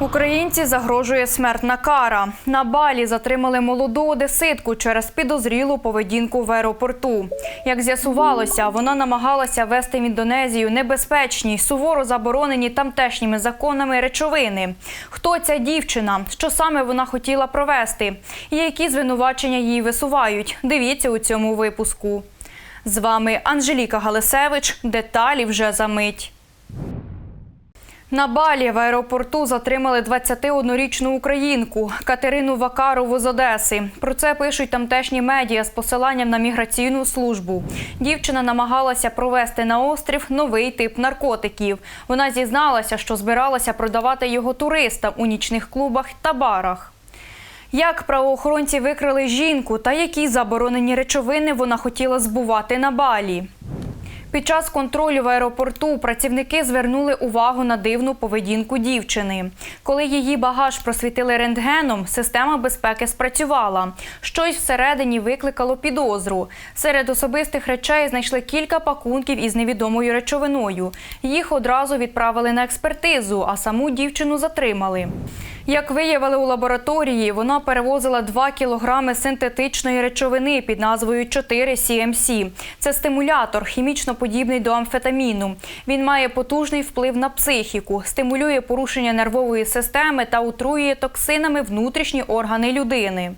Українці загрожує смертна кара. На Балі затримали молоду одеситку через підозрілу поведінку в аеропорту. Як з'ясувалося, вона намагалася вести в Індонезію небезпечні, суворо заборонені тамтешніми законами речовини. Хто ця дівчина? Що саме вона хотіла провести? І які звинувачення їй висувають? Дивіться у цьому випуску. З вами Анжеліка Галисевич. Деталі вже за мить. На Балі в аеропорту затримали 21-річну українку Катерину Вакарову з Одеси. Про це пишуть тамтешні медіа з посиланням на міграційну службу. Дівчина намагалася провести на острів новий тип наркотиків. Вона зізналася, що збиралася продавати його туристам у нічних клубах та барах. Як правоохоронці викрили жінку та які заборонені речовини вона хотіла збувати на Балі? Під час контролю в аеропорту працівники звернули увагу на дивну поведінку дівчини. Коли її багаж просвітили рентгеном, система безпеки спрацювала. Щось всередині викликало підозру. Серед особистих речей знайшли кілька пакунків із невідомою речовиною. Їх одразу відправили на експертизу, а саму дівчину затримали. Як виявили у лабораторії, вона перевозила 2 кілограми синтетичної речовини під назвою 4-CMC. Це стимулятор, хімічно подібний до амфетаміну. Він має потужний вплив на психіку, стимулює порушення нервової системи та утруює токсинами внутрішні органи людини.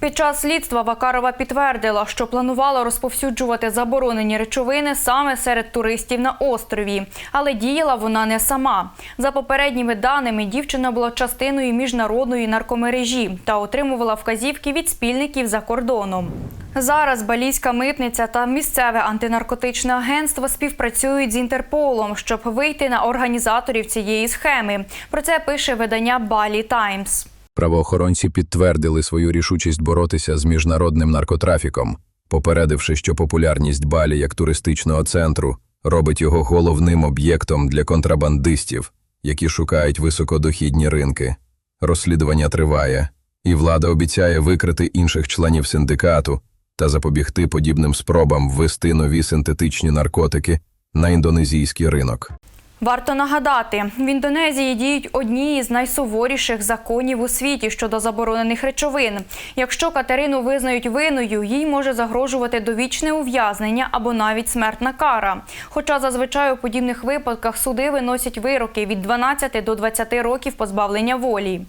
Під час слідства Вакарова підтвердила, що планувала розповсюджувати заборонені речовини саме серед туристів на острові, але діяла вона не сама. За попередніми даними, дівчина була частиною міжнародної наркомережі та отримувала вказівки від спільників за кордоном. Зараз балійська митниця та місцеве антинаркотичне агентство співпрацюють з Інтерполом, щоб вийти на організаторів цієї схеми. Про це пише видання Балі Таймс. Правоохоронці підтвердили свою рішучість боротися з міжнародним наркотрафіком, попередивши, що популярність Балі як туристичного центру робить його головним об'єктом для контрабандистів, які шукають високодохідні ринки. Розслідування триває, і влада обіцяє викрити інших членів синдикату та запобігти подібним спробам ввести нові синтетичні наркотики на індонезійський ринок. Варто нагадати, в Індонезії діють одні із найсуворіших законів у світі щодо заборонених речовин. Якщо Катерину визнають винною, їй може загрожувати довічне ув'язнення або навіть смертна кара. Хоча зазвичай у подібних випадках суди виносять вироки від 12 до 20 років позбавлення волі.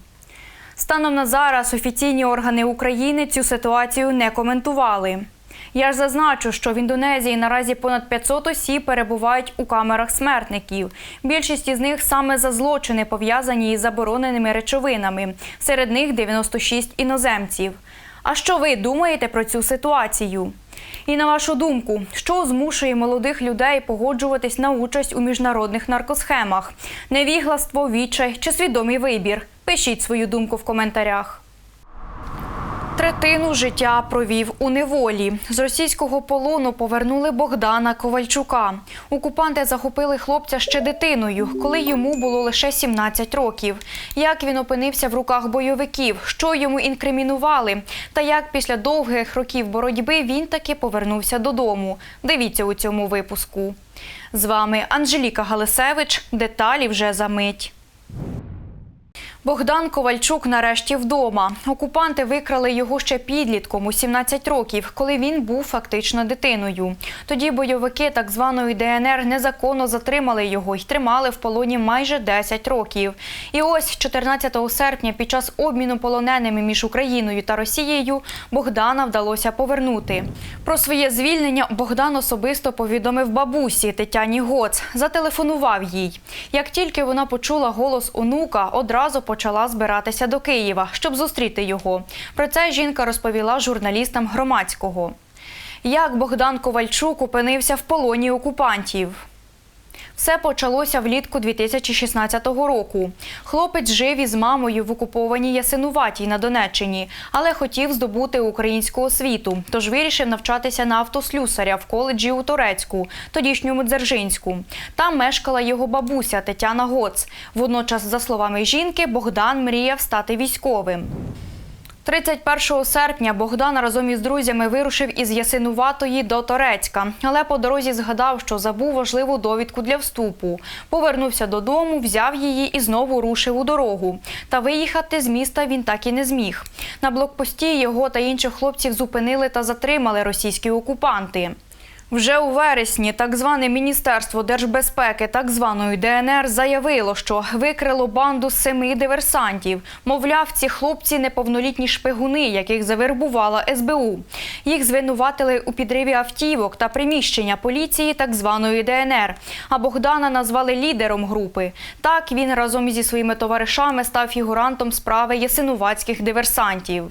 Станом на зараз офіційні органи України цю ситуацію не коментували. Я ж зазначу, що в Індонезії наразі понад 500 осіб перебувають у камерах смертників. Більшість із них саме за злочини пов'язані із забороненими речовинами. Серед них 96 іноземців. А що ви думаєте про цю ситуацію? І на вашу думку, що змушує молодих людей погоджуватись на участь у міжнародних наркосхемах? Невігластво, відчай чи свідомий вибір? Пишіть свою думку в коментарях. Третину життя провів у неволі. З російського полону повернули Богдана Ковальчука. Окупанти захопили хлопця ще дитиною, коли йому було лише 17 років. Як він опинився в руках бойовиків, що йому інкримінували, та як після довгих років боротьби він таки повернувся додому. Дивіться у цьому випуску. З вами Анжеліка Галисевич. Деталі вже за мить. Богдан Ковальчук нарешті вдома. Окупанти викрали його ще підлітком у 17 років, коли він був фактично дитиною. Тоді бойовики так званої ДНР незаконно затримали його і тримали в полоні майже 10 років. І ось 14 серпня під час обміну полоненими між Україною та Росією Богдана вдалося повернути. Про своє звільнення Богдан особисто повідомив бабусі Тетяні Гоц. Зателефонував їй. Як тільки вона почула голос онука, одразу почала збиратися до Києва, щоб зустріти його. Про це жінка розповіла журналістам громадського. Як Богдан Ковальчук опинився в полоні окупантів. Все почалося влітку 2016 року. Хлопець жив із мамою в окупованій Ясинуватій на Донеччині, але хотів здобути українську освіту, тож вирішив навчатися на автослюсаря в коледжі у Турецьку, тодішньому Дзержинську. Там мешкала його бабуся Тетяна Гоц. Водночас, за словами жінки, Богдан мріяв стати військовим. 31 серпня Богдан разом із друзями вирушив із Ясинуватої до Торецька, але по дорозі згадав, що забув важливу довідку для вступу. Повернувся додому, взяв її і знову рушив у дорогу. Та виїхати з міста він так і не зміг. На блокпості його та інших хлопців зупинили та затримали російські окупанти. Вже у вересні так зване Міністерство держбезпеки так званої ДНР заявило, що викрило банду семи диверсантів. Мовляв, ці хлопці неповнолітні шпигуни, яких завербувала СБУ. Їх звинуватили у підриві автівок та приміщення поліції так званої ДНР. А Богдана назвали лідером групи. Так він разом зі своїми товаришами став фігурантом справи ясинуватських диверсантів.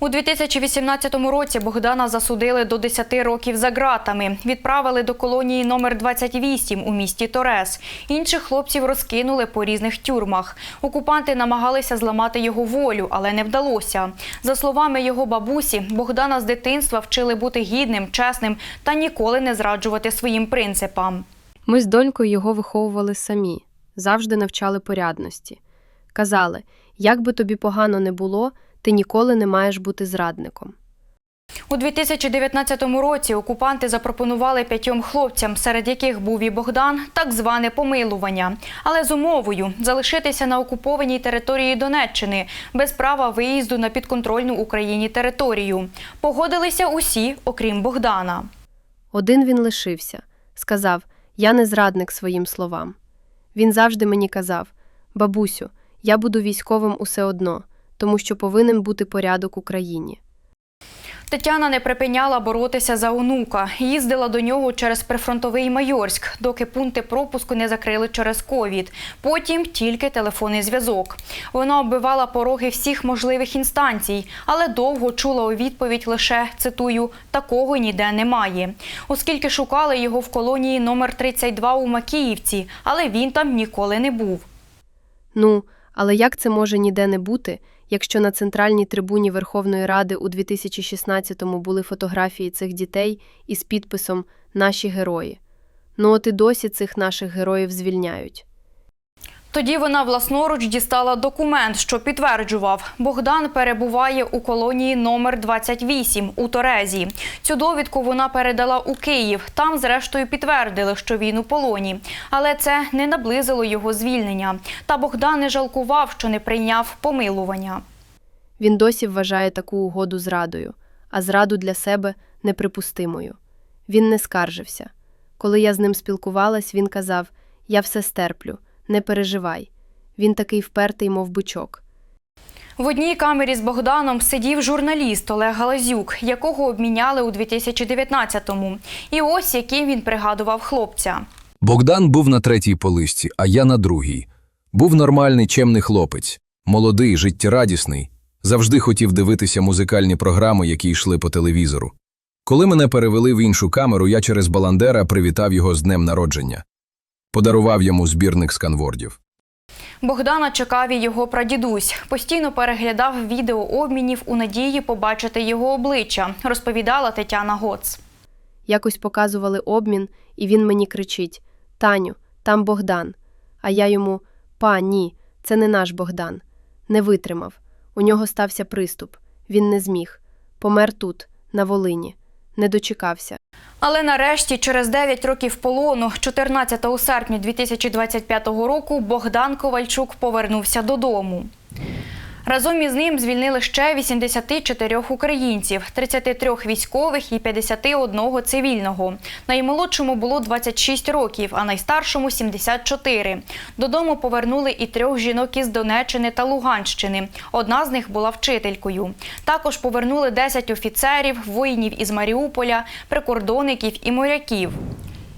У 2018 році Богдана засудили до 10 років за ґратами. Відправили до колонії номер 28 у місті Торес. Інших хлопців розкинули по різних тюрмах. Окупанти намагалися зламати його волю, але не вдалося. За словами його бабусі, Богдана з дитинства вчили бути гідним, чесним та ніколи не зраджувати своїм принципам. Ми з донькою його виховували самі, завжди навчали порядності. Казали, як би тобі погано не було, ти ніколи не маєш бути зрадником. У 2019 році окупанти запропонували п'ятьом хлопцям, серед яких був і Богдан, так зване помилування, але з умовою залишитися на окупованій території Донеччини без права виїзду на підконтрольну Україні територію. Погодилися усі, окрім Богдана. Один він лишився, сказав: Я не зрадник своїм словам. Він завжди мені казав: Бабусю, я буду військовим усе одно, тому що повинен бути порядок у країні. Тетяна не припиняла боротися за онука. Їздила до нього через прифронтовий Майорськ, доки пункти пропуску не закрили через ковід. Потім тільки телефонний зв'язок. Вона оббивала пороги всіх можливих інстанцій, але довго чула у відповідь лише цитую такого ніде немає. Оскільки шукали його в колонії номер 32 у Макіївці, але він там ніколи не був. Ну, але як це може ніде не бути, якщо на центральній трибуні Верховної Ради у 2016-му були фотографії цих дітей із підписом Наші герої? Ну от і досі цих наших героїв звільняють. Тоді вона власноруч дістала документ, що підтверджував, Богдан перебуває у колонії номер 28 у Торезі. Цю довідку вона передала у Київ. Там, зрештою, підтвердили, що він у полоні. Але це не наблизило його звільнення. Та Богдан не жалкував, що не прийняв помилування. Він досі вважає таку угоду зрадою, а зраду для себе неприпустимою. Він не скаржився. Коли я з ним спілкувалась, він казав: Я все стерплю, не переживай. Він такий впертий, мов бичок. В одній камері з Богданом сидів журналіст Олег Галазюк, якого обміняли у 2019-му. І ось яким він пригадував хлопця. Богдан був на третій полисці, а я на другій. Був нормальний, чемний хлопець, молодий, життєрадісний, завжди хотів дивитися музикальні програми, які йшли по телевізору. Коли мене перевели в іншу камеру, я через Баландера привітав його з днем народження. Подарував йому збірник сканвордів. Богдана чекав і його прадідусь. Постійно переглядав відео обмінів у надії побачити його обличчя, розповідала Тетяна Гоц. Якось показували обмін, і він мені кричить: Таню, там Богдан. А я йому: Па, ні, це не наш Богдан. Не витримав. У нього стався приступ. Він не зміг. Помер тут, на Волині. Не дочекався. Але нарешті, через 9 років полону, 14 серпня 2025 року, Богдан Ковальчук повернувся додому. Разом із ним звільнили ще 84 українців, 33 військових і 51 цивільного. Наймолодшому було 26 років, а найстаршому 74. Додому повернули і трьох жінок із Донеччини та Луганщини. Одна з них була вчителькою. Також повернули 10 офіцерів, воїнів із Маріуполя, прикордонників і моряків.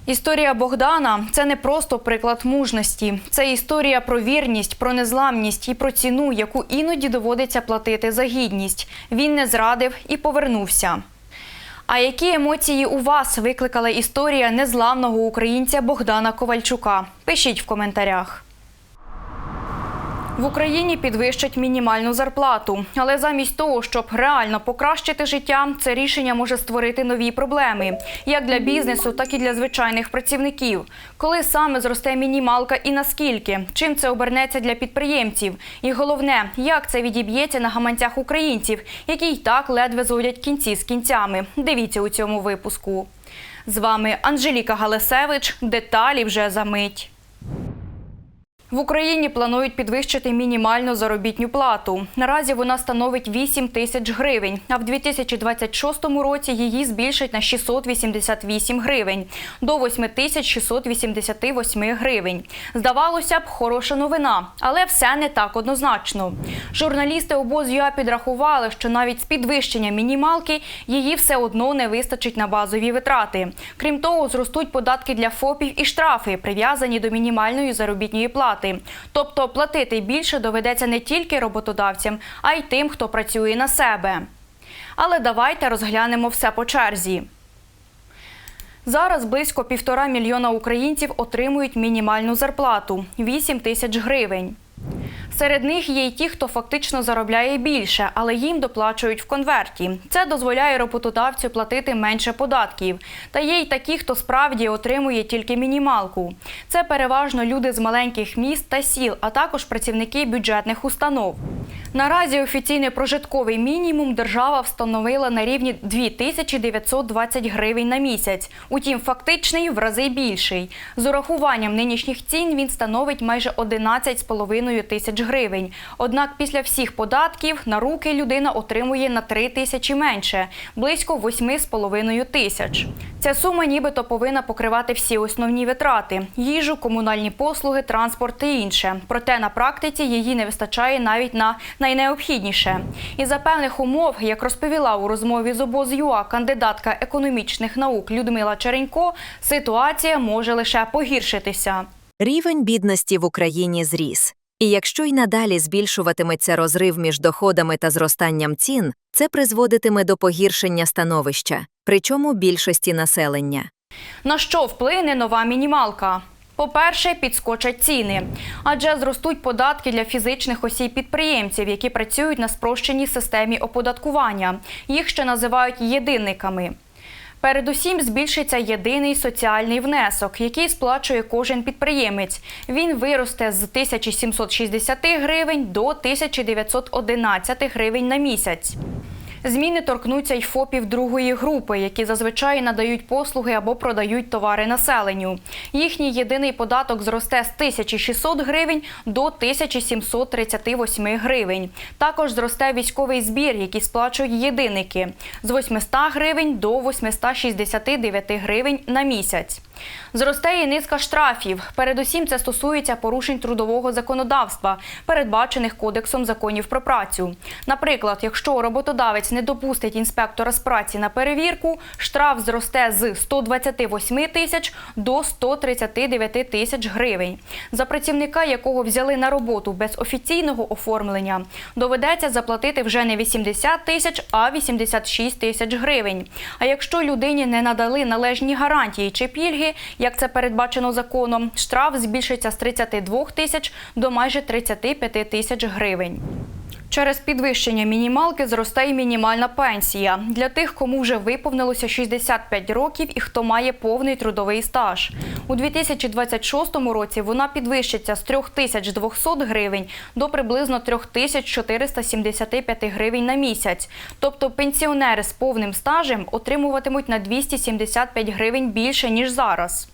Історія Богдана це не просто приклад мужності, це історія про вірність, про незламність і про ціну, яку іноді доводиться платити за гідність. Він не зрадив і повернувся. А які емоції у вас викликала історія незламного українця Богдана Ковальчука? Пишіть в коментарях. В Україні підвищать мінімальну зарплату, але замість того, щоб реально покращити життя, це рішення може створити нові проблеми як для бізнесу, так і для звичайних працівників. Коли саме зросте мінімалка і наскільки, чим це обернеться для підприємців, і головне, як це відіб'ється на гаманцях українців, які й так ледве зводять кінці з кінцями. Дивіться у цьому випуску. З вами Анжеліка Галасевич. Деталі вже за мить. В Україні планують підвищити мінімальну заробітню плату. Наразі вона становить 8 тисяч гривень, а в 2026 році її збільшать на 688 гривень до 8 тисяч 688 гривень. Здавалося б, хороша новина, але все не так однозначно. Журналісти обоз.ЮА підрахували, що навіть з підвищення мінімалки її все одно не вистачить на базові витрати. Крім того, зростуть податки для ФОПів і штрафи, прив'язані до мінімальної заробітної плати. Тобто платити більше доведеться не тільки роботодавцям, а й тим, хто працює на себе. Але давайте розглянемо все по черзі. Зараз близько півтора мільйона українців отримують мінімальну зарплату 8 тисяч гривень. Серед них є й ті, хто фактично заробляє більше, але їм доплачують в конверті. Це дозволяє роботодавцю платити менше податків. Та є й такі, хто справді отримує тільки мінімалку. Це переважно люди з маленьких міст та сіл, а також працівники бюджетних установ. Наразі офіційний прожитковий мінімум держава встановила на рівні 2920 гривень на місяць. Утім, фактичний в рази більший. З урахуванням нинішніх цін він становить майже 11,5 тисяч гривень. Однак після всіх податків на руки людина отримує на 3 тисячі менше близько 8,5 тисяч. Ця сума нібито повинна покривати всі основні витрати: їжу, комунальні послуги, транспорт та інше. Проте на практиці її не вистачає навіть на найнеобхідніше. І за певних умов, як розповіла у розмові з обоз.ЮА кандидатка економічних наук Людмила Черенько, ситуація може лише погіршитися. Рівень бідності в Україні зріс. І якщо й надалі збільшуватиметься розрив між доходами та зростанням цін, це призводитиме до погіршення становища, причому більшості населення. На що вплине нова мінімалка? По-перше, підскочать ціни, адже зростуть податки для фізичних осіб-підприємців, які працюють на спрощеній системі оподаткування. Їх ще називають єдинниками. Передусім збільшиться єдиний соціальний внесок, який сплачує кожен підприємець. Він виросте з 1760 гривень до 1911 гривень на місяць. Зміни торкнуться й ФОПів другої групи, які зазвичай надають послуги або продають товари населенню. Їхній єдиний податок зросте з 1600 гривень до 1738 гривень. Також зросте військовий збір, який сплачують єдинники з 800 гривень до 869 гривень на місяць. Зросте і низка штрафів. Передусім це стосується порушень трудового законодавства, передбачених Кодексом законів про працю. Наприклад, якщо роботодавець не допустить інспектора з праці на перевірку, штраф зросте з 128 тисяч до 139 тисяч гривень. За працівника, якого взяли на роботу без офіційного оформлення, доведеться заплатити вже не 80 тисяч, а 86 тисяч гривень. А якщо людині не надали належні гарантії чи пільги, як це передбачено законом, штраф збільшиться з 32 тисяч до майже 35 тисяч гривень. Через підвищення мінімалки зросте й мінімальна пенсія для тих, кому вже виповнилося 65 років і хто має повний трудовий стаж. У 2026 році вона підвищиться з 3200 гривень до приблизно 3475 гривень на місяць. Тобто пенсіонери з повним стажем отримуватимуть на 275 гривень більше ніж зараз.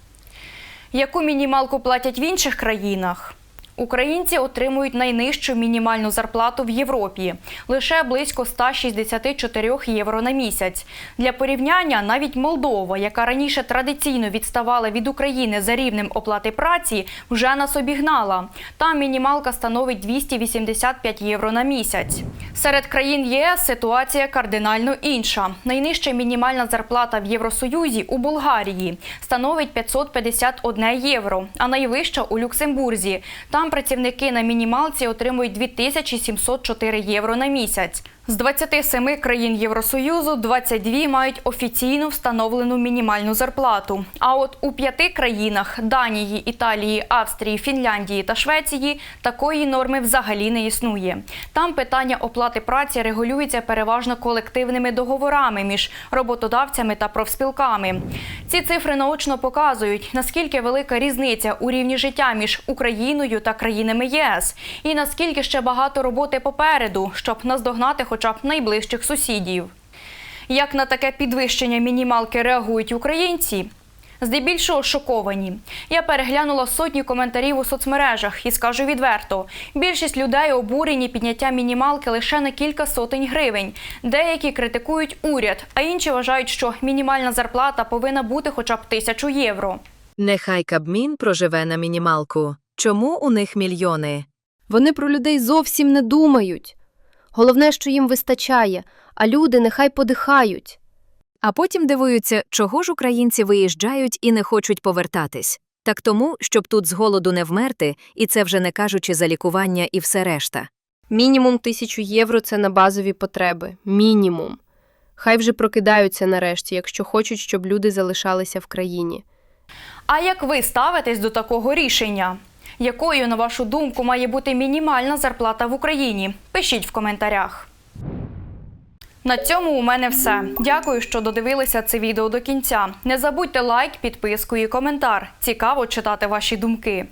Яку мінімалку платять в інших країнах? Українці отримують найнижчу мінімальну зарплату в Європі лише близько 164 євро на місяць. Для порівняння навіть Молдова, яка раніше традиційно відставала від України за рівнем оплати праці, вже нас обігнала. Там мінімалка становить 285 євро на місяць. Серед країн ЄС ситуація кардинально інша. Найнижча мінімальна зарплата в Євросоюзі у Болгарії становить 551 євро, а найвища у Люксембурзі. Там працівники на мінімалці отримують 2704 євро на місяць. З 27 країн Євросоюзу 22 мають офіційно встановлену мінімальну зарплату. А от у п'яти країнах Данії, Італії, Австрії, Фінляндії та Швеції такої норми взагалі не існує. Там питання оплати праці регулюється переважно колективними договорами між роботодавцями та профспілками. Ці цифри наочно показують, наскільки велика різниця у рівні життя між Україною та країнами ЄС, і наскільки ще багато роботи попереду, щоб наздогнати хоча б найближчих сусідів. Як на таке підвищення мінімалки реагують українці? Здебільшого шоковані. Я переглянула сотні коментарів у соцмережах і скажу відверто: більшість людей обурені підняттям мінімалки лише на кілька сотень гривень. Деякі критикують уряд, а інші вважають, що мінімальна зарплата повинна бути хоча б тисячу євро. Нехай Кабмін проживе на мінімалку. Чому у них мільйони? Вони про людей зовсім не думають. Головне, що їм вистачає, а люди нехай подихають. А потім дивуються, чого ж українці виїжджають і не хочуть повертатись. Так тому, щоб тут з голоду не вмерти, і це вже не кажучи за лікування і все решта. Мінімум тисячу євро це на базові потреби. Мінімум. Хай вже прокидаються нарешті, якщо хочуть, щоб люди залишалися в країні. А як ви ставитесь до такого рішення? Якою, на вашу думку, має бути мінімальна зарплата в Україні? Пишіть в коментарях. На цьому у мене все. Дякую, що додивилися це відео до кінця. Не забудьте лайк, підписку і коментар. Цікаво читати ваші думки.